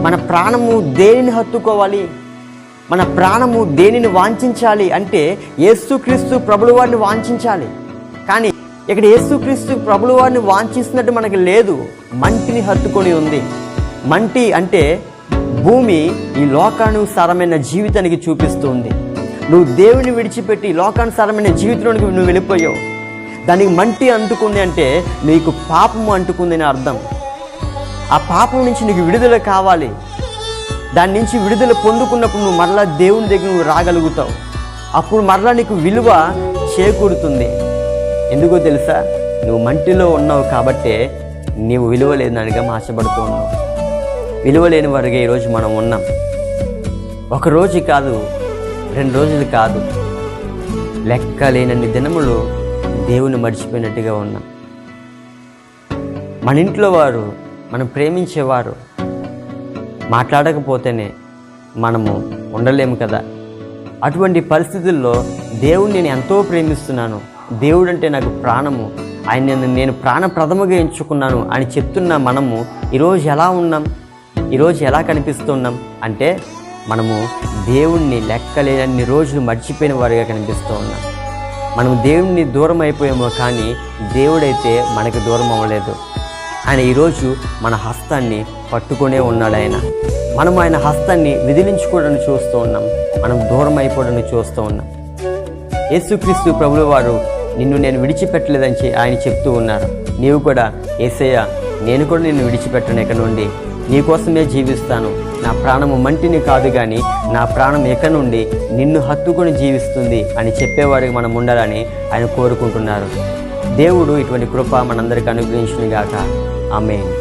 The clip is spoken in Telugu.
మన ప్రాణము దేనిని హత్తుకోవాలి? మన ప్రాణము దేనిని వాంఛించాలి అంటే యేసుక్రీస్తు ప్రభుల వారిని వాంఛించాలి. కానీ ఇక్కడ యేసుక్రీస్తు ప్రభుల వారిని వాంఛిస్తున్నట్టు మనకి లేదు. మంటిని హత్తుకొని ఉంది. మంటి అంటే భూమి ఈ లోకానుసారమైన జీవితానికి చూపిస్తుంది. నువ్వు దేవుని విడిచిపెట్టి లోకానుసారమైన జీవితంలోనికి నువ్వు వెళ్ళిపోయావు. దానికి మంటి అంటుకుంది అంటే నీకు పాపము అంటుకుంది అని అర్థం. ఆ పాపం నుంచి నీకు విడుదల కావాలి. దాని నుంచి విడుదల పొందుకున్నప్పుడు నువ్వు మరలా దేవుని దగ్గర నువ్వు రాగలుగుతావు. అప్పుడు మరలా నీకు విలువ చేకూరుతుంది. ఎందుకో తెలుసా? నువ్వు మంటిలో ఉన్నావు కాబట్టే నీవు విలువ లేదనిగా మార్చబడుతూ ఉన్నావు. విలువ లేని వారిగా ఈరోజు మనం ఉన్నాం. ఒక రోజు కాదు రెండు రోజులు కాదు. లెక్క లేనన్ని దినములు దేవుని మర్చిపోయినట్టుగా ఉన్నాం. మన ఇంట్లో వారు మనం ప్రేమించేవారు. మాట్లాడకపోతేనే మనము ఉండలేము కదా. అటువంటి పరిస్థితుల్లో దేవుడు నేను ఎంతో ప్రేమిస్తున్నాను. దేవుడు అంటే నాకు ప్రాణము. ఆయన నేను ప్రాణప్రథమగా ఎంచుకున్నాను అని చెప్తున్న మనము ఈరోజు ఎలా ఉన్నాం? ఈరోజు ఎలా కనిపిస్తున్నాం? అంటే మనము దేవుణ్ణి లెక్కలేనన్ని రోజులు మర్చిపోయిన వారిగా కనిపిస్తూ ఉన్నాం. మనం దేవుణ్ణి దూరం అయిపోయామో కానీ దేవుడైతే మనకి దూరం అవ్వలేదు. ఆయన ఈరోజు మన హస్తాన్ని పట్టుకునే ఉన్నాడు ఆయన. మనం ఆయన హస్తాన్ని విదిలించుకోవడానికి చూస్తూ ఉన్నాం. మనం దూరం అయిపోవడానికి చూస్తూ ఉన్నాం. యేసుక్రీస్తు ప్రభుల వారు నిన్ను నేను విడిచిపెట్టలేదని ఆయన చెప్తూ ఉన్నారు. నీవు కూడా ఏసయ్య నేను కూడా నిన్ను విడిచిపెట్టను ఇక్కడ నుండి. నీకోసమే జీవిస్తాను. నా ప్రాణము మంటిని కాదు కానీ నా ప్రాణం ఎక్క నుండి నిన్ను హత్తుకొని జీవిస్తుంది అని చెప్పేవారికి మనం ఉండాలని ఆయన కోరుకుంటున్నారు. దేవుడు ఇటువంటి కృప మనందరికీ అనుగ్రహించునుగాక. Amen.